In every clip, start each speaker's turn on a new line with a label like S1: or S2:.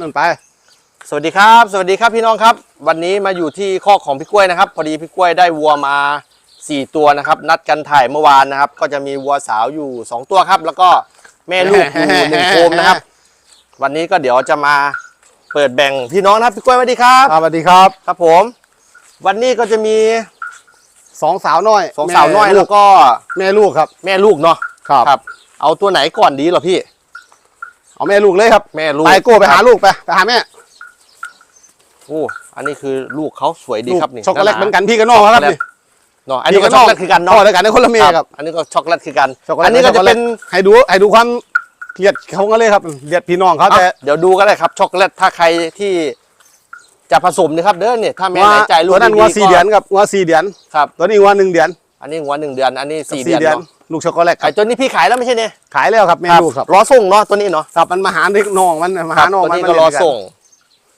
S1: นั่นไป
S2: สวัสดีครับ สวัสดีครับพี่น้องครับ วันนี้มาอยู่ที่คอกของพี่กล้วยนะครับ พอดีพี่กล้วยได้วัวมา 4 ตัวนะครับ นัดกันถ่ายเมื่อวานนะครับ ก็จะมีวัวสาวอยู่ 2 ตัวครับ แล้วก็แม่ลูกอยู่หนึ่งโคมนะครับ วันนี้ก็เดี๋ยวจะมาเปิดแบ่งพี่น้องนะครับพี่กล้วยสวัสดีครับ
S1: สวัสดีครับ
S2: ครับผม วันนี้ก็จะมี
S1: สองสาวน้อย
S2: สองสาวน้อย
S1: แม่
S2: แล้วก็
S1: แม่ลูกครับ
S2: แม่ลูกเนาะ
S1: ครับ
S2: ครับเอาตัวไหนก่อนดีเหรอพี่
S1: เอาแม่ลูกเลยครับ
S2: แม่ลูก
S1: ไปโก้ไปหาลูกไปไปหาแม่
S2: โอ้อันนี้คือลูกเขาสวยดี
S1: ลูก
S2: ครับนี่
S1: ช็อกโกแลตาเหมือนกันพี่กับน้องครับนี่
S2: เนาะอันนี้ก็ช็อกโกแลตคือกันเนาะ
S1: พ่อด้วยกันในคนละเมียครับ
S2: อันนี้ก็ช็อกโกแลตคือกัน
S1: ช็อกโกแลต
S2: อันนี้ก็จะเป็น
S1: ให้ดูให้ดูความเกลียดเขากันเลยครับเกลียดพี่น้องเขาแต่
S2: อะเดี๋ยวดูก็ได้ครับช็อกโกแลตถ้าใครที่จะผสมนะครับเด้อเนี่ยถ้าแม่
S1: ว่า
S2: ไหนใจลูก
S1: ตัวนั้น
S2: ดีๆ
S1: งัวสี่
S2: ก็
S1: เดือนครับงัวสี่เดือน
S2: ครับ
S1: ตัวนี้งัวหนึ่งเดือน
S2: อันนี้หัวหนึ่งเดือน อันนี้สี่
S1: สี่
S2: เดือน
S1: เดือน
S2: เนาะ
S1: ลูกช็อกโกแลตค
S2: ไอ้
S1: รับ
S2: ตัวนี้พี่ขายแล้วไม่ใช่เนี่ย
S1: ขายแล้วครับแม่ลูกครับ
S2: รอส่งเนาะตัวนี้เนาะ
S1: ครับมันมาหาเด็กน้องมันมาหาน้อง
S2: ตัว
S1: มัน
S2: นี้
S1: มา
S2: ก็รอ
S1: เล่นกัน
S2: ส่ง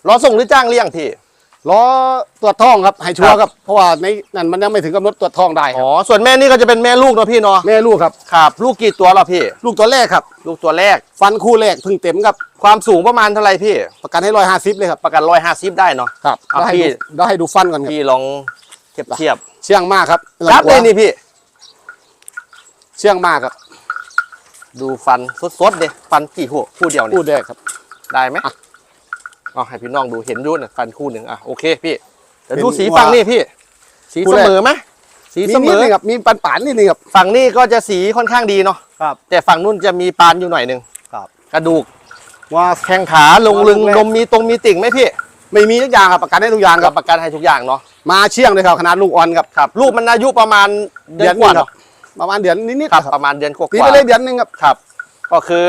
S2: รอส่งหรือจ้างเลี้ยงพี่
S1: รอตรวจท้องครับให้ชัว
S2: ครั
S1: ร์
S2: บ
S1: ครับเพราะว่าในนั้นมันยังไม่ถึงกำหนดตรวจท้องได้ค
S2: อ๋
S1: รับ
S2: อส่วนแม่นี่ก็จะเป็นแม่ลูกเนาะพี่เนาะ
S1: แม่ลูกครับ
S2: ครับ ลูกกี่ตัวแล้วพี่
S1: ลูกตัวแรกครับ
S2: ลูกตัวแรก
S1: ฟันคู่แรกเพึ่งเต็มครับ
S2: ความสูงประมาณเท่าไหร่พี่
S1: ประกันให้ร้อยห้าสิบเลยครับ
S2: ประกันร้อยห้าสิบได้เนาะ
S1: ครับ
S2: อะ
S1: เราให้
S2: พี่
S1: ดูเราให้ดูฟันก่อนครับ
S2: พี่ลองเทียบเทียบ
S1: เชื่องมากครับ
S2: ครับ
S1: ลำตัว
S2: เลยนี่พี่
S1: เชื่องมากครับ
S2: ดูฟันสดๆเลยฟันกี่หัวคู่เดียวนี่
S1: พูดได้ครับ
S2: ได้ไหม
S1: อะ
S2: เอาให้พี่น้องดูเห็นอยุ่นะฟันคู่หนึ่งอะโอเคพี่เดี๋ยว
S1: เป็น
S2: ดูสี
S1: ว่า
S2: ฝั่งนี่พี่ สี
S1: คู่
S2: เส
S1: แรก
S2: มอไหมสี
S1: มี
S2: เสม
S1: นิด
S2: อ
S1: นึงครับมีปันป่านนิดนึงครับ
S2: ฝั่งนี้ก็จะสีค่อนข้างดีเนาะ
S1: ครับ
S2: แต่ฝั่งนู้นจะมีปานอยู่หน่อยหนึ่ง
S1: ครับ
S2: กระดูก
S1: ว่า
S2: แข้งขาลงลึง
S1: ลูกแรก
S2: นมมีตรงมีติ่งไหมพี่
S1: ไม่มีทุกอย่างครับประกันให้ทุกอย่างค
S2: กั
S1: รั
S2: บบประกันให้ทุกอย่างเนาะ
S1: มาเชี่ยงเลยครับขนาดลูกอ่อนครับ
S2: ครับลูกมันอายุประมาณเดือนกว่า
S1: หนึ่งครั
S2: เนาะ
S1: บ ประมาณเดือนนิดๆ
S2: ครับ
S1: ครับ
S2: ประมาณเดือนกว่า
S1: ตีไปเลยเดือนหนึงครับ
S2: ครับ ก็คือ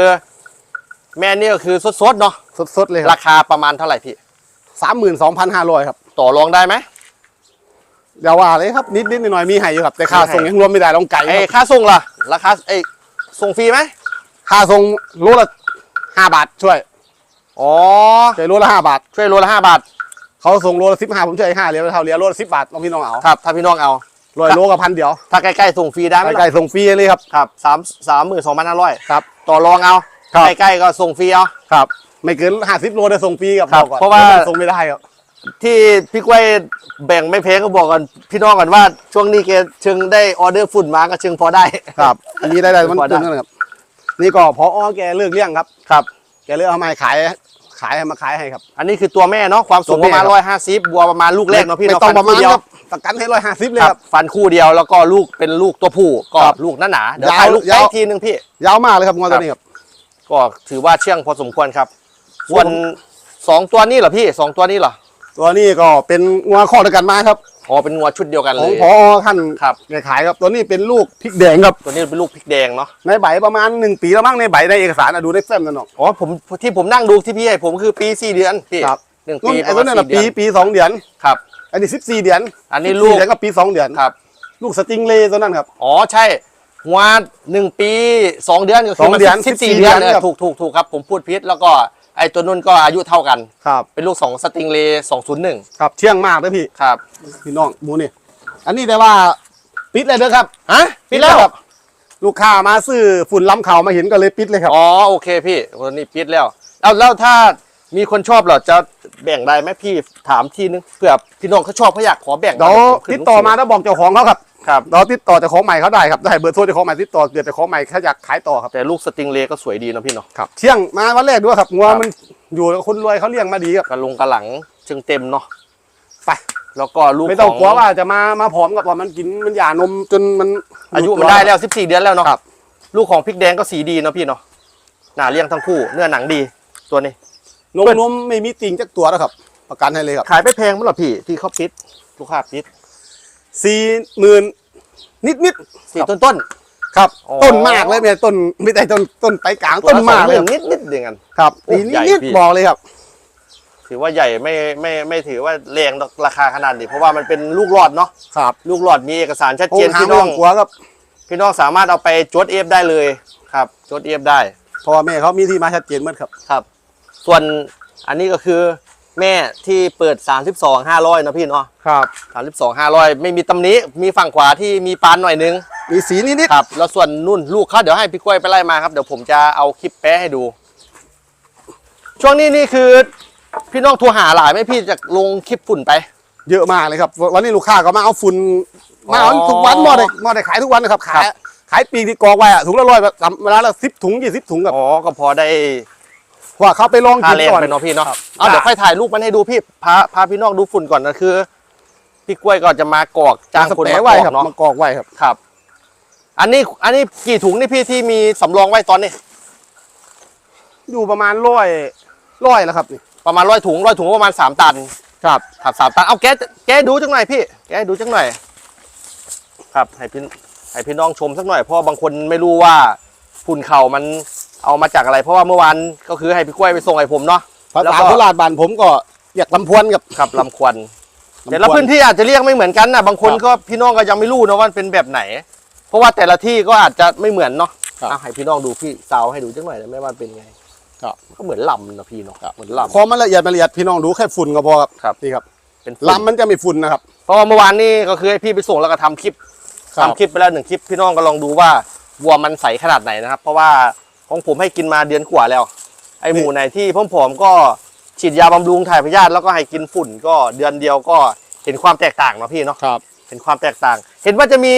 S2: แม่นี่ก็คือสดๆเนาะ
S1: สดๆเลยครั
S2: ราคาประมาณเท่าไหร่พี่
S1: สามหมื่นสองพันห้าร้อยครับ
S2: ต่อรองได้ไหม
S1: อย่าว่าเลยครับนิดนิดๆหน่อยๆมีให้อยู่ครับแต่ค่า
S2: มีให้
S1: ส่งยังรวมไม่ได้ลองไก่
S2: ไอ้
S1: ครับ
S2: ค่าส่งล่ะราคาไอ้ส่งฟรีไหม
S1: ค่าส่งโลละห้าบาทช่วย
S2: อ๋อ
S1: ช่วยโลละห้าบาท
S2: ช่วยโลละห้าบาท
S1: เขาส่งโลละสิบห้าผมช่วยห้าเหรียญเท่าเหรียญโลละสิบบาทน้องพี่น้องเอา
S2: ครับถ้าพี่น้องเอา
S1: ร้อยโลกับพันเดียว
S2: ถ้าใกล้ๆส่งฟรีได้ไหม
S1: ไก่
S2: ล่ะ
S1: ส่งฟรีเลยครับ
S2: ครับสามสามหมื่นสองพันห้าร้อย
S1: ครับ
S2: ต่อรองเอา
S1: ครับ
S2: ใกล้ๆก็ส่งฟรีเอา
S1: ครับ ไม่เกินห้าสิบโลได้ส่งฟรีกับ
S2: ครับ
S1: อกก่อน
S2: เพราะว่า
S1: ส่งไม่ได้ครับ
S2: ที่พี่กล้วยแบ่งไม่แพงก็บอกกันพี่น้องกันว่าช่วงนี้แกเชิงได้ออเดอร์ฝุ่นมาก็เชิงพอได้
S1: ครับอันนี้ได้ได้มัน
S2: พอได้
S1: ตึงนั่นแหละครับนี่ก็พอแกเลิกเลี้ยงครับ
S2: ครับ
S1: แกเลิกเอามาให้ขาย ขายให้มาขายให้ครับ
S2: อันนี้คือตัวแม่เนาะความสูง
S1: ตัว
S2: ประ
S1: แม่
S2: มาณ
S1: ครับ
S2: ร้อยห้าสิบบัวประมาณลูกแรกเนาะพี่
S1: ไม่
S2: เนาะ
S1: ต้อง
S2: ฟั
S1: ประมาณ
S2: คู่เดียว
S1: ครับประกันให้ร้อยห้าสิบเลย
S2: ค
S1: ค
S2: รั
S1: รั
S2: บบฟันคู่เดียวแล้วก็ลูกเป็นลูกตัวผู้ก็
S1: ครับ
S2: ลูกหนาๆเดี๋ยว
S1: ยาว
S2: ถ่ายลูก
S1: ยาว
S2: ได้ทีนึงพี่
S1: ยาวมากเลยครับงวตัวนี้ครับ
S2: ก็ถือว่าเชื่องพอสมควรครับ
S1: โอ้
S2: ส่วนสองตัวนี้เหรอพี่สองตัวนี้เหรอ
S1: ตัวนี้ก็เป็นงวข้อเดียวกันมาครับ
S2: อ๋อเป็นงัวชุดเดียวกัน
S1: ข
S2: เล
S1: อง
S2: ย
S1: พอท่าน
S2: ครับ
S1: แกขายครับ ตัวนี้เป็นลูกพริกแดงครับ
S2: ตัวนี้เป็นลูกพริกแดงเนาะ
S1: ในใบประมาณหนึ่งปีแล้วมั้งในใบในเอกสารอะดูในเส้นนั่นเนาะ
S2: อ๋อผมที่ผมนั่งดูที่พี่ให้ผมคือปีสี่เดือนพี่
S1: ครับ
S2: หนึ่ง
S1: รุ่
S2: ปี
S1: น
S2: ป
S1: ไอ้
S2: ระ
S1: ตัว
S2: มาณ
S1: นั้นนะ
S2: สี่เดื
S1: ปี
S2: อน
S1: ปีสองเดือน
S2: ครับ
S1: อันนี้สิบสี่เดือน
S2: อันนี้
S1: 14
S2: ลูก
S1: เดือนกับปีสองเดือน
S2: ครับ
S1: ลูกสติงเล่ตัวนั้นครับ
S2: อ๋อใช่หัวหนึ่งปีสองเดือนก็
S1: สองเดือน
S2: สิบสี่
S1: 14
S2: เดือน
S1: เดือน
S2: เออ
S1: ครับ
S2: ถูกถูกถูกครับผมพูดพิษแล้วก็ ไอ้ตัวนุ่นก็อายุเท่ากัน
S1: ครับ
S2: เป็นลูกสองสติงเลสองศูนย์หนึ่ง
S1: ครับเชี่ยงมากเลยพี่
S2: ครับ
S1: พี่น้องหมูนี่ อันนี้แต่ว่าปิดเลยเด้อครับ
S2: ฮะปิดแล้ว
S1: ครับ ลูกค้ามาซื้อฝุ่นล้ำเข่ามาเห็นก็เลยปิดเลยครับ
S2: อ๋อโอเคพี่วันนี้ปิดแล้วแล้วแล้วถ้ามีคนชอบเหรอจะแบ่งได้ไหมพี่ถามทีนึงเผื่อพี่น้องเขาชอบเขาอยากขอแบ่ง
S1: เดี๋ยวติดต่อมาแล้วบอกเจ้าของเขาครับ
S2: ครับ
S1: เราติดต่อเจ้าของใหม่เขาได้ครับได้เบอร์โทรเจ้าของใหม่ติดต่อเดี๋ยวเจ้าของใหม่เขาอยากขายต่อครับ
S2: แต่ลูกสติงเลก็สวยดีเนอะพี่เนาะ
S1: ครับเชี่ยงมาวันแรกด้วยครับงัว
S2: ครับ
S1: มันอยู่กับคนรวยเขาเลี้ยงมาดีครับ
S2: กระลงกระหลังเชิงเต็มเนาะ
S1: ไป
S2: แล้วก็ลูก
S1: ไม่ต้อง
S2: ข
S1: กลัวว่าจะมามาผอมกับว่ามันกินมันหย่านมจนมัน
S2: อายุมันได้แล้ว 14 เดือนแล้วเนาะ
S1: ครับ
S2: ลูกของพริกแดงก็สีดีเนาะพี่เนาะหน้าเลี้ยงทั้งคู่ เนื้อหนังดีตัวนี้
S1: นมนมไม่มีติ่งจักตัวแล้วครับ ประกันให้เลยครับ
S2: ขายไม่แพงมั้งหรอพี่ที่เขาปิดลูกค้าปิด
S1: สี่หมื่นนิดนิด
S2: สี่ต้นต้น
S1: ๆครับ
S2: อ๋อ
S1: ต้นมากเลยไม่ใช่ต้นไม่ใช่ต้นต้นไปกลาง
S2: ๆ
S1: ต้นมากเลย
S2: ตัวะสองหมื่นิดนิดๆเดียวกัน
S1: ครับ
S2: โอ้
S1: นี่
S2: ใหญ่
S1: นิด
S2: พี่
S1: ๆบอกเลยครับ
S2: ถือว่าใหญ่ไม่ไม่ไม่ถือว่าแรงราคาขนาดนี้เพราะว่ามันเป็นลูกหลอดเนาะ
S1: ครับ
S2: ลูกหลอดมีเอกสารชัด
S1: โคร
S2: เจ
S1: ง
S2: น
S1: หาง
S2: พี่
S1: ไม่
S2: น้อ
S1: ต้องงกลัวครับ
S2: พี่น้องสามารถเอาไปจดเอฟได้เลยครับจดเอฟได้
S1: เพราะว่าแม่เขามีที่มาชัดเจนหมดครับ
S2: ครับ ส่วนอันนี้ก็คือ แม่ที่เปิด 32 500นะพี่เนาะ
S1: ครับ
S2: 32 500 ไม่มีตำหนี้มีฝั่งขวาที่มีปานหน่อยนึง
S1: มีสีนิดนิด
S2: ครับ แล้วส่วนนุ่นลูกเขาเดี๋ยวให้พี่กล้วยไปไล่มาครับ เดี๋ยวผมจะเอาคลิปแปะให้ดู ช่วงนี้นี่คือ พี่น้องโทรหาหลายไหมพี่จะลงคลิปฝุ่นไป
S1: เยอะมากเลยครับ วันนี้ลูกค้าก็มาเอาฝุ่น
S2: อ๋อ
S1: มาเอาทุกวันหมอได้หมอได้ขายทุกวันนะครับ ขาย
S2: ครับ
S1: ขายปีกที่กองไว้อะถุงละร้อยแบบเวลาละสิบถุงยี่สิบถุงกับ
S2: อ๋อ ก็พอได้
S1: เพราะว่าเขาไปลอง
S2: ค่า
S1: กิน
S2: แรง
S1: ก่อน
S2: ไปเนาะพี่เนาะ
S1: ครับ
S2: เอาเดี๋ยวค่อยถ่ายรูปมันให้ดูพี่พาพาพี่น้องดูฝุ่นก่อนนะคือ พี่กล้วยก็จะมากอกจ้าง
S1: ส
S2: คน
S1: เปร
S2: มา
S1: ย์ไว้
S2: กอ
S1: ครับ
S2: กเนาะ
S1: มากอกไว้ครับ
S2: ครับ อันนี้อันนี้กี่ถุงนี่พี่ที่มีสำรองไว้ตอนนี้
S1: อยู่ประมาณร้อยร้อยแล้วครับนี่
S2: ประมาณร้อยถุงร้อยถุงประมาณสามตัน
S1: ครับ
S2: ครับสามตันเอาแกะแกะดูจังหน่อยพี่ แกะดูจังหน่อย ครับให้พี่ให้พี่น้องชมสักหน่อยเพราะบางคนไม่รู้ว่าฝุ่นเข่ามัน เอามาจากอะไรเพราะว่าเมื่อวานก็คือให้พี่กล้วยไปส่งให้ผมเนาะ
S1: ภา
S2: แล้ว
S1: ษา
S2: ก็
S1: โคราชบ้านผมก็เรียกลำพวนกับ
S2: ครับลำควัน
S1: ลำพวน
S2: แต่ละพื้นที่อาจจะเรียกไม่เหมือนกันนะบางคน
S1: ครับ
S2: ก็พี่น้องก็ยังไม่รู้นะว่ามันเป็นแบบไหน เพราะว่าแต่ละที่ก็อาจจะไม่เหมือนเนาะ
S1: ครับ
S2: เอาให้พี่น้องดูพี่สาวให้ดูจังหน่อยนะไม่ว่าเป็นไง
S1: ครับ
S2: ก็เหมือนลำนะพี่เนาะเหมือนล
S1: พอมันละเอียดมันละเอียดพี่น้องดูแค่ฝุ่นก็พอครับ
S2: ครับ
S1: นี่ครับำ
S2: เป็นฝุ่น
S1: ลำมันจะไม่ฝุ่นนะครับ
S2: เพราะว่าเมื่อวานนี้ก็คือให้พี่ไปส่งแล้วก็ทำคลิป
S1: ครับ
S2: ทำคลิปไปแล้วหนึ่งคลิปพี่น้องก็ลองดูว่าวัวมันใสขนาดไหนนะครับ เพราะว่า ของผมให้กินมาเดือนกว่าแล้ว ไอหมูไหนที่ผอมๆก็ฉีดยาบำรุงถ่ายพยาธิแล้วก็ให้กินฝุ่นก็เดือนเดียวก็เห็นความแตกต่างเนาะพี่เนาะ
S1: ครับ
S2: เห็นความแตกต่าง เห็นว่าจะมี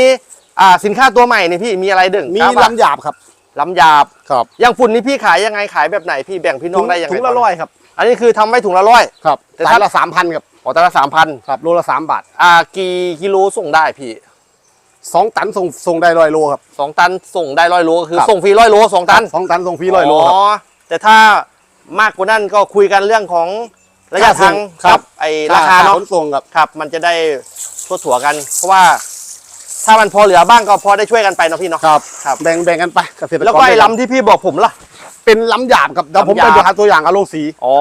S2: อ่าสินค้าตัวใหม่นี่พี่มีอะไรดึง
S1: มี
S2: ครับ
S1: ลำหยาบครับ
S2: ลำหยาบ
S1: ครับ
S2: อย่างฝุ่นนี่พี่ขายยังไงขายแบบไหนพี่แบ่งพี่น้องได้ยังไง
S1: ถุงละร้อยครับ
S2: อันนี้คือทำไว้ถุงละร้อย
S1: ครับ
S2: แต่
S1: แต่
S2: ถ้า
S1: ถ้าละสามพันครับ
S2: อ๋อแต่ละสามพัน
S1: ครับโลละสามบาท
S2: อ่ากี่กิโลส่งได้พี่
S1: สองตันส่งส่งได้ร้อยโลครับ
S2: สองตันส่งได้ร้อยโลก็คือ
S1: ครับ
S2: ส่งฟรีร้อยโลสองตัน
S1: สองตันส่งฟรีร้อยโลครับ
S2: อ๋อแต่ถ้ามากกว่านั้นก็คุยกันเรื่องของระยะทาง
S1: ครับ
S2: ไอราคาเนาะ
S1: ขนส่งครับ
S2: ครับ มันจะได้ทั่วถัวๆกัน เพราะว่าถ้ามันพอเหลือบ้างก็พอได้ช่วยกันไปเนาะพี่เนาะ
S1: ครับ
S2: ครับ
S1: แบ่งแบ่งกันไปเกษตรกร
S2: แล้วก็ไอ้
S1: ด้วยน
S2: ลำที่พี่บอกผมล่ะ
S1: เป็นลำหยาบครับเดี๋ยวผม
S2: ลำห
S1: ไป
S2: ยาบ
S1: ดูหาตัวอย่างเอาลงสี
S2: อ๋อ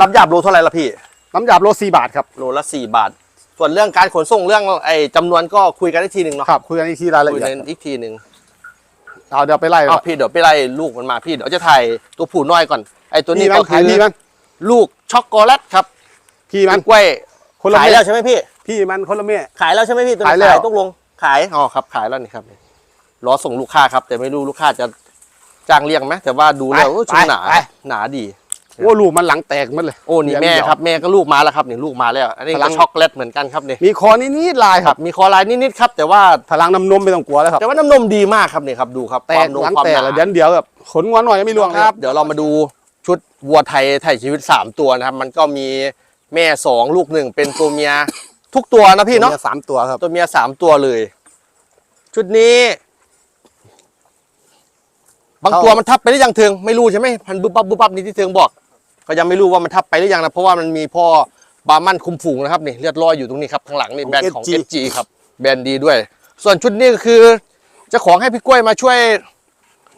S2: ลำหยาบโลเท่าไหร่ละพี่
S1: ลำหยาบโลสี่บาทครับ
S2: โลละสี่บาท ส่วนเรื่องการขนส่งเรื่องไอ้จำนวนก็คุยกันอีกทีหนึ่งเนาะ
S1: ครับคุยกันอีกทีรายละ
S2: คุย
S1: เอียด
S2: กันอีกทีหนึ่ง
S1: เอาเดี๋ยวไปไล่
S2: เอาพี่เดี๋ยวไปไล่ลูกมันมาพี่เดี๋ยวจะถ่ายตัวผู้น้อยก่อนไอ้ตัวนี้
S1: พี่มัน
S2: ก็คื
S1: ขาย
S2: อ
S1: พี่มัน
S2: ลูกช็อกโกแลตครับ
S1: พี่มัน
S2: กล้วย
S1: คนละ
S2: ขาย
S1: เม็
S2: แล้
S1: ด
S2: วใช่ไหมพี่
S1: พี่มันคนละเม็ด
S2: ขายแล้วใช่ไหมพี่ตัวนี้
S1: ขายแล้ว
S2: ตกลงขายอ๋อครับขายแล้วนี่ครับรอส่งลูกค้าครับ แต่ไม่รู้ลูกค้าจะจ้างเลี้ยงไหมแต่ว่าดูแล้วโอ้ชุดหนาหนาดี
S1: โอ้ลูกมันหลังแตกหมันเลย
S2: โอ้นี่แม่ครับแม่ก็ลูกมาแล้วครับนี่ลูกมาแล้ว อันนี้
S1: พลั
S2: ก็
S1: ง
S2: ช็อกโกแลตเหมือนกันครับนี่
S1: มีคอนิดๆลาย
S2: ค
S1: ค
S2: รั
S1: รั
S2: บบมีคอลายนิดๆครับ แต่ว่า
S1: พลังน้ำนมไม่ต้องกลัวแล้วครับ
S2: แต่ว่าน้ำนมดีมากครับนี่ครับดูครับ
S1: แต
S2: ควา
S1: ก
S2: มนม
S1: หลัง
S2: ความ
S1: แต
S2: ห
S1: ก
S2: นา
S1: แล้วเดี๋ยวเดียวแบบขนงอนหน่อยยังไม่ร่วง
S2: ค
S1: เลย
S2: รับ เดี๋ยวเรามาดูชุดวัวไทยไถ่ชีวิต 3 ตัวนะครับ มันก็มีแม่สองลูกหนึ่งเป็นตัวเมียทุกตัวนะพี่เนาะ
S1: มีสามตัวครับ
S2: ตัวเมียสามตัวเลย ชุดนี้บางตัวมันทับไปหรือยังเทิงไม่รู้ใช่ไหมพันบุบบับบุบบับนี่ที่เทิงบอก ก็ยังไม่รู้ว่ามันทับไปหรือยังนะเพราะว่ามันมีพ่อบาร์มันคุมฝูงนะครับนี่เลือดลอยอยู่ตรงนี้ครับข้างหลังนี่แบรนด์ของ SG ครับแบรนด์ดีด้วย ส่วนชุดนี้ก็คือเจะของให้พี่กล้วยมาช่วย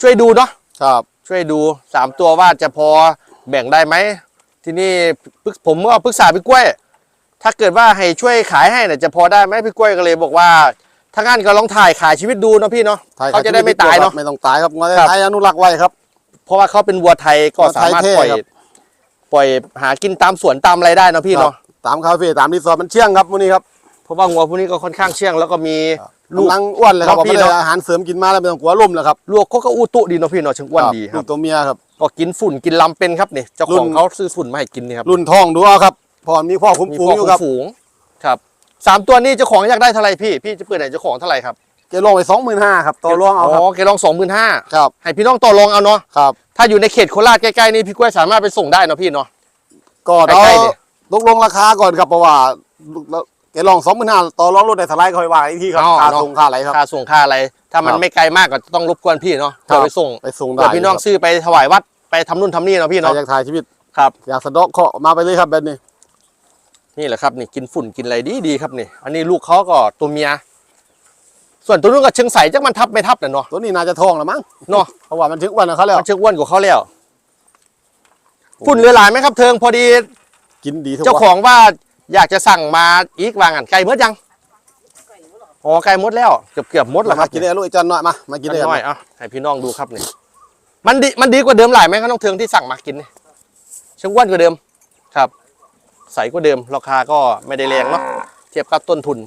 S2: ช่วยดูเนาะ
S1: ครับ
S2: ช่วยดูสามตัวว่าจะพอแบ่งได้ไหมที่นี่ปรึกผมก็ปรึกษาพี่กล้วย ถ้าเกิดว่าให้ช่วยขายให้เนี่ยจะพอได้ไหมพี่กล้วยก็เลยบอกว่าถ้างั้นก็ลองถ่ายขายชีวิตดูเนาะพี่เนาะ
S1: ถ่าย
S2: เขาจะได้ไม่ตายเนาะ
S1: ไม่ต้องตายครับงอ
S2: ครับ
S1: ไทยอนุรักษ์ไว้ครับ
S2: เพราะว่าเขาเป็นวัวไทยก็
S1: วัวไท
S2: สายมารถ
S1: เท่
S2: ปล่อย
S1: ครับ
S2: ปล่อยหากินตามสวนตามอะไรได้เนาะพี่เนาะ
S1: ตามคาเฟ่ตามรีสอร์ทมันเชี่ยงครับวันนี้ครับ
S2: เพราะว่างัวพวกนี้ก็ค่อนข้างเชื่องแล้วก็มีลูก
S1: กำลังอ้วนเลยครับ
S2: ครับ
S1: ผมไม่
S2: พี่
S1: ได้
S2: เนาะ
S1: อาหารเสริมกินมาแล้วไม่ต้องกลัวล่มแล้วครับ
S2: ลูกเขาก็อูตุดีเนาะพี่เนาะเชิงอ้วนดีค
S1: ลู
S2: รับ
S1: กตัวเมียครับ
S2: ก็กินฝุ่นกินลำเป็นครับนี่เจ้า
S1: รุ่
S2: ของ
S1: น
S2: เขาซื้อฝุ่นมาให้กินนี่ครับ
S1: รุ่นทองดูเอาครับพอมีพ่อคุ้ม
S2: มี
S1: ฟู
S2: พ่
S1: ง
S2: อ
S1: อยู่
S2: คุ
S1: ครับ
S2: มฝูงครับสามตัวนี้เจ้าของอยากได้เท่าไหร่พี่พี่จะเปิดไหนเจ้าของเท่าไหร่ครับ
S1: แกลงไปสองหมื่นห้าครับต่อรองเอาครับ
S2: อ๋อแกลองสองหมื่นห้า
S1: ครับ
S2: ให้พี่น้องต่อรองเอาเนาะ
S1: ครับ
S2: ถ้าอยู่ในเขตโคราชใกล้ๆนี่พี่กล้วยสามารถไปส่งได้เนาะพี่เนาะ
S1: ก็
S2: ใกล้
S1: เรา
S2: ๆดิ
S1: ตกลงราคาก่อนครับเพราะว่าแกลองสองหมื่นห้าต่อรองรถในสไลด์ค่อยว่าอีกทีครับ
S2: อ๋อ
S1: ค่า
S2: เนาะ
S1: ส่งค่าอะไรครับ
S2: ค่าส่งค่าอะไร ถ้ามัน
S1: ครับ
S2: ไม่ไกลมากก็ต้องรบกวนพี่เนาะ
S1: ครั
S2: เพื่อบไปส่ง
S1: ไปส่งได้
S2: เผื่อพี่น้องซื้อไปถวายวัดไปทำนู่นทำนี่เนาะพี่
S1: ใคร
S2: เนาะ
S1: อยากถ่ายชีวิต
S2: ครับ
S1: อยากสะเดอกเคราะห์มาไปเลยครับแบบนี้
S2: นี่แหละครับนี่กินฝุ่นกินอะไรดีดีๆครับนี่ อันนี้ลูกเขาก็ตัวเมีย ส่วนตัวนู้นก็เชิงใสจักมันทับไม่ทับน่ะเนาะ
S1: ตัวนี้น่าจะทองแล้วมั้ง
S2: เนาะ
S1: เพราะว่ามันถึงวันเขาแล้ว
S2: มันเชิงอ้วนกว่าเขาแล้วฝุ่นเหลือหลายไหมครับเทิงพอดี
S1: กินดีทุก
S2: เจ้า
S1: วัน
S2: ของว่าอยากจะสั่งมาอีกวางอันไก่หมดยังอ๋อไก่หมดแล้วเกือบเกือบหมดแล้วค
S1: มา
S2: รับ
S1: กินได้ลูกไอ้จันหน่อยมามากินได้
S2: น้อยอะให้พี่น้องดูครับนี่มันดีมันดีกว่าเดิมหลายไหมครับน้องเทิงที่สั่งมากินนี่เชิงอ้วนกว่าเดิมครับ ใสกว่าเดิมราคาก็ไม่ได้แรงเนาะเทียบกับต้นทุน